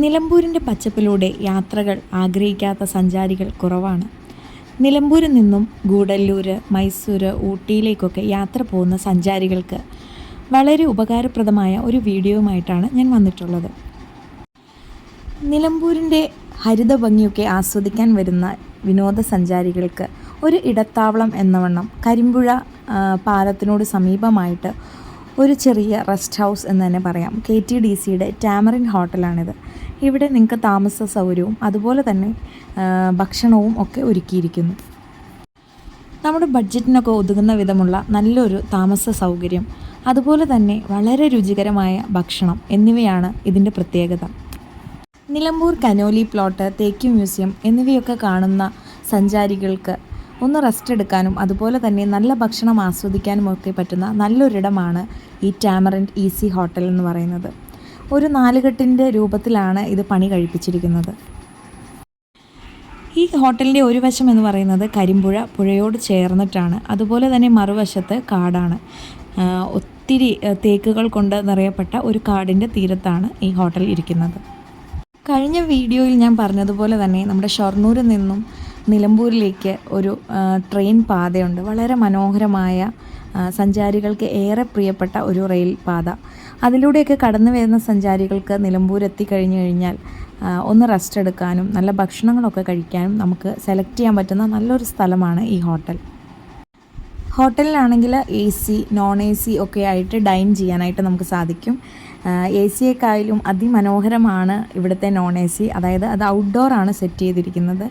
നിലമ്പൂരിന്റെ പച്ചപ്പിലൂടെ യാത്രകൾ ആഗ്രഹിക്കാത്ത സഞ്ചാരികൾ കുറവാണ്. നിലമ്പൂരിൽ നിന്നും ഗൂഡല്ലൂർ മൈസൂർ ഊട്ടിയിലേക്കൊക്കെ യാത്ര പോകുന്ന സഞ്ചാരികൾക്ക് വളരെ ഉപകാരപ്രദമായ ഒരു വീഡിയോയുമായിട്ടാണ് ഞാൻ വന്നിട്ടുള്ളത്. നിലമ്പൂരിന്റെ ഹരിത ഭംഗിയൊക്കെ ആസ്വദിക്കാൻ വരുന്ന വിനോദസഞ്ചാരികൾക്ക് ഒരു ഇടത്താവളം എന്നവണ്ണം കരിമ്പുഴ പാലത്തിനോട് സമീപമായിട്ട് ഒരു ചെറിയ റെസ്റ്റ് ഹൗസ് എന്ന് തന്നെ പറയാം. കെ ടി ഡി സിയുടെ ടാമറിൻ ഹോട്ടലാണിത്. ഇവിടെ നിങ്ങൾക്ക് താമസ സൗകര്യവും അതുപോലെ തന്നെ ഭക്ഷണവും ഒക്കെ ഒരുക്കിയിരിക്കുന്നു. നമ്മുടെ ബഡ്ജറ്റിനൊക്കെ ഒതുങ്ങുന്ന വിധമുള്ള നല്ലൊരു താമസ സൗകര്യം അതുപോലെ തന്നെ വളരെ രുചികരമായ ഭക്ഷണം എന്നിവയാണ് ഇതിന്റെ പ്രത്യേകത. നിലമ്പൂർ കനോലി പ്ലോട്ട് തേക്ക് മ്യൂസിയം എന്നിവയൊക്കെ കാണുന്ന സഞ്ചാരികൾക്ക് ഒന്ന് റെസ്റ്റ് എടുക്കാനും അതുപോലെ തന്നെ നല്ല ഭക്ഷണം ആസ്വദിക്കാനും ഒക്കെ പറ്റുന്ന നല്ലൊരിടമാണ് ഈ ടാമറന്റ് ഈസി ഹോട്ടൽ എന്ന് പറയുന്നത്. ഒരു നാലുകെട്ടിന്റെ രൂപത്തിലാണ് ഇത് പണി കഴിപ്പിച്ചിരിക്കുന്നത്. ഈ ഹോട്ടലിന്റെ ഒരു വശം എന്ന് പറയുന്നത് കരിമ്പുഴ പുഴയോട് ചേർന്നിട്ടാണ്. അതുപോലെ തന്നെ മറുവശത്ത് കാടാണ്. ഒത്തിരി തേക്കുകൾ കൊണ്ട് നിറയപ്പെട്ട ഒരു കാടിന്റെ തീരത്താണ് ഈ ഹോട്ടൽ ഇരിക്കുന്നത്. കഴിഞ്ഞ വീഡിയോയിൽ ഞാൻ പറഞ്ഞതുപോലെ തന്നെ നമ്മുടെ ഷൊർണൂരിൽ നിന്നും നിലമ്പൂരിലേക്ക് ഒരു ട്രെയിൻ പാതയുണ്ട്. വളരെ മനോഹരമായ സഞ്ചാരികൾക്ക് ഏറെ പ്രിയപ്പെട്ട ഒരു റെയിൽ പാത. അതിലൂടെയൊക്കെ കടന്നു വരുന്ന സഞ്ചാരികൾക്ക് നിലമ്പൂർ എത്തിക്കഴിഞ്ഞു കഴിഞ്ഞാൽ ഒന്ന് റെസ്റ്റ് എടുക്കാനും നല്ല ഭക്ഷണങ്ങളൊക്കെ കഴിക്കാനും നമുക്ക് സെലക്ട് ചെയ്യാൻ പറ്റുന്ന നല്ലൊരു സ്ഥലമാണ് ഈ hotel ഹോട്ടലിലാണെങ്കിൽ A C non A C ഒക്കെ ആയിട്ട് ഡൈൻ ചെയ്യാനായിട്ട് നമുക്ക് സാധിക്കും. എ സിയെക്കായാലും അതിമനോഹരമാണ് ഇവിടുത്തെ നോൺ എ സി അതായത് അത് ഔട്ട്ഡോർ ആണ് സെറ്റ് ചെയ്തിരിക്കുന്നത്.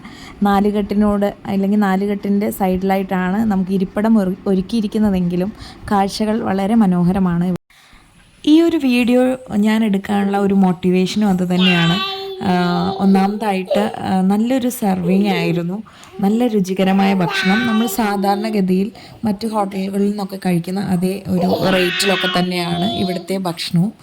നാലുകെട്ടിനോട് അല്ലെങ്കിൽ നാലുകെട്ടിന്റെ സൈഡിലായിട്ടാണ് നമുക്ക് ഇരിപ്പിടം ഒരു- ഒരുക്കിയിരിക്കുന്നതെങ്കിലും കാഴ്ചകൾ വളരെ മനോഹരമാണ്. ഈ ഒരു വീഡിയോ ഞാൻ എടുക്കാനുള്ള ഒരു മോട്ടിവേഷനും അത് തന്നെയാണ്. ഒന്നാമതായിട്ട് നല്ലൊരു സെർവിങ് ആയിരുന്നു. നല്ല രുചികരമായ ഭക്ഷണം. നമ്മൾ സാധാരണഗതിയിൽ മറ്റു ഹോട്ടലുകളിൽ നിന്നൊക്കെ കഴിക്കുന്ന അതേ ഒരു റേറ്റിലൊക്കെ തന്നെയാണ് ഇവിടുത്തെ ഭക്ഷണവും.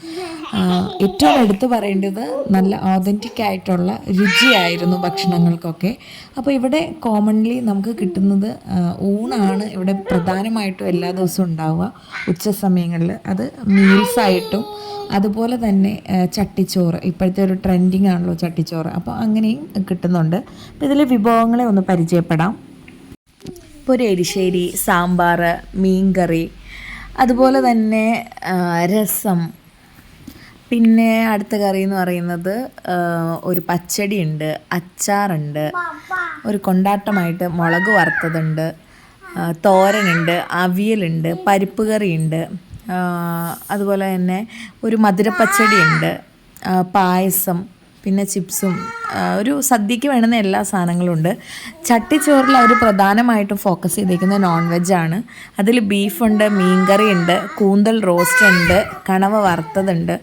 ഏറ്റവും എടുത്തു പറയേണ്ടത് നല്ല ഓതന്റിക് ആയിട്ടുള്ള രുചിയായിരുന്നു ഭക്ഷണങ്ങൾക്കൊക്കെ. അപ്പോൾ ഇവിടെ കോമൺലി നമുക്ക് കിട്ടുന്നത് ഊണാണ് ഇവിടെ പ്രധാനമായിട്ടും എല്ലാ ദിവസവും ഉണ്ടാവുക. ഉച്ച സമയങ്ങളിൽ അത് മീൽസായിട്ടും അതുപോലെ തന്നെ ചട്ടിച്ചോറ്. ഇപ്പോഴത്തെ ഒരു ട്രെൻഡിങ് ആണല്ലോ ചട്ടിച്ചോറ്. അപ്പോൾ അങ്ങനെയും കിട്ടുന്നുണ്ട്. അപ്പോൾ ഇതിലെ വിഭവങ്ങളെ ഒന്ന് പരിചയപ്പെടാം. ഇപ്പോൾ ഒരു എരിശ്ശേരി സാമ്പാർ മീൻകറി അതുപോലെ തന്നെ രസം പിന്നെ അടുത്ത കറി എന്ന് പറയുന്നത് ഒരു പച്ചടി ഉണ്ട് അച്ചാറുണ്ട് ഒരു കൊണ്ടാട്ടമായിട്ട് മുളക് വറുത്തതുണ്ട് തോരനുണ്ട് അവിയലുണ്ട് പരിപ്പ് കറിയുണ്ട് അതുപോലെ തന്നെ ഒരു മധുരപ്പച്ചടി ഉണ്ട് പായസം പിന്നെ ചിപ്സും ഒരു സദ്യക്ക് വേണ്ടുന്ന എല്ലാ സാധനങ്ങളും ഉണ്ട് ചട്ടിച്ചോറിൽ അവർ പ്രധാനമായിട്ടും ഫോക്കസ് ചെയ്തിരിക്കുന്നത് നോൺ വെജാണ് അതിൽ ബീഫുണ്ട് മീൻകറി ഉണ്ട് കൂന്തൽ റോസ്റ്റ് ഉണ്ട് കണവ വറുത്തതുണ്ട്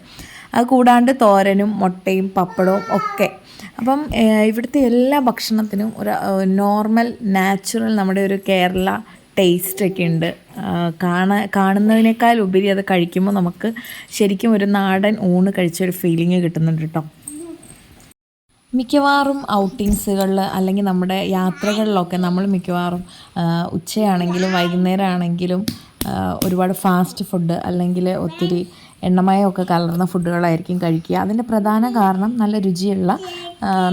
അത് കൂടാണ്ട് തോരനും മുട്ടയും പപ്പടവും ഒക്കെ. അപ്പം ഇവിടുത്തെ എല്ലാ ഭക്ഷണത്തിനും ഒരു നോർമൽ നാച്ചുറൽ നമ്മുടെ ഒരു കേരള ടേസ്റ്റ് ഒക്കെ ഉണ്ട്. കാണാ കാണുന്നതിനേക്കാൾ ഉപരി അത് കഴിക്കുമ്പോൾ നമുക്ക് ശരിക്കും ഒരു നാടൻ ഊണ് കഴിച്ച ഒരു ഫീലിംഗ് കിട്ടുന്നുണ്ട് കേട്ടോ മിക്കവാറും ഔട്ടിങ്സുകളിൽ അല്ലെങ്കിൽ നമ്മുടെ യാത്രകളിലൊക്കെ നമ്മൾ മിക്കവാറും ഉച്ചയാണെങ്കിലും വൈകുന്നേരം ആണെങ്കിലും ഒരുപാട് ഫാസ്റ്റ് ഫുഡ് അല്ലെങ്കിൽ ഒത്തിരി എണ്ണമയമൊക്കെ കലർന്ന ഫുഡുകളായിരിക്കും കഴിക്കുക. അതിന്റെ പ്രധാന കാരണം നല്ല രുചിയുള്ള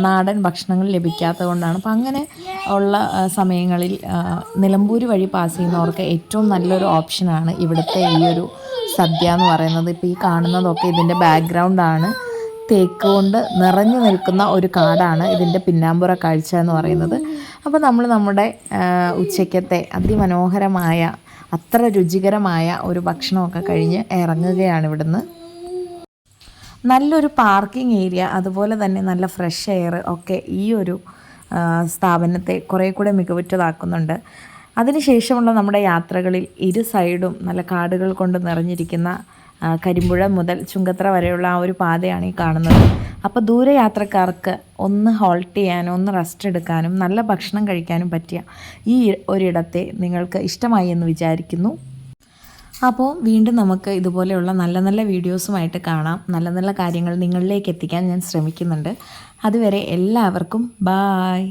നാടൻ ഭക്ഷണങ്ങൾ ലഭിക്കാത്തത് കൊണ്ടാണ് അപ്പം അങ്ങനെ ഉള്ള സമയങ്ങളിൽ നിലമ്പൂര് വഴി പാസ് ചെയ്യുന്നവർക്ക് ഏറ്റവും നല്ലൊരു ഓപ്ഷനാണ് ഇവിടുത്തെ ഈ ഒരു സദ്യ എന്ന് പറയുന്നത്. ഇപ്പോൾ ഈ കാണുന്നതൊക്കെ ഇതിന്റെ ബാക്ക്ഗ്രൗണ്ടാണ് തേക്ക് കൊണ്ട് നിറഞ്ഞു നിൽക്കുന്ന ഒരു കാടാണ് ഇതിന്റെ പിന്നാമ്പുറ കാഴ്ച എന്ന് പറയുന്നത്. അപ്പോൾ നമ്മൾ നമ്മുടെ ഉച്ചയ്ക്കത്തെ അതിമനോഹരമായ അത്ര രുചികരമായ ഒരു ഭക്ഷണമൊക്കെ കഴിഞ്ഞ് ഇറങ്ങുകയാണ് ഇവിടുന്ന്. നല്ലൊരു പാർക്കിംഗ് ഏരിയ അതുപോലെ തന്നെ നല്ല ഫ്രഷ് എയർ ഒക്കെ ഈ ഒരു സ്ഥാപനത്തെ കുറേ കൂടെ മികവുറ്റതാക്കുന്നുണ്ട്. അതിനുശേഷമുള്ള നമ്മുടെ യാത്രകളിൽ ഇരു സൈഡും നല്ല കാടുകൾ കൊണ്ട് നിറഞ്ഞിരിക്കുന്ന കരിമ്പുഴ മുതൽ ചുങ്കത്ര വരെയുള്ള ആ ഒരു പാതയാണ് ഈ കാണുന്നത്. അപ്പോൾ ദൂരയാത്രക്കാർക്ക് ഒന്ന് ഹോൾട്ട് ചെയ്യാനും ഒന്ന് റെസ്റ്റ് എടുക്കാനും നല്ല ഭക്ഷണം കഴിക്കാനും പറ്റിയ ഈ ഒരിടത്തെ നിങ്ങൾക്ക് ഇഷ്ടമായി എന്ന് വിചാരിക്കുന്നു. അപ്പോൾ വീണ്ടും നമുക്ക് ഇതുപോലെയുള്ള നല്ല നല്ല വീഡിയോസുമായിട്ട് കാണാം. നല്ല നല്ല കാര്യങ്ങൾ നിങ്ങളിലേക്ക് എത്തിക്കാൻ ഞാൻ ശ്രമിക്കുന്നുണ്ട്. അതുവരെ എല്ലാവർക്കും ബായ്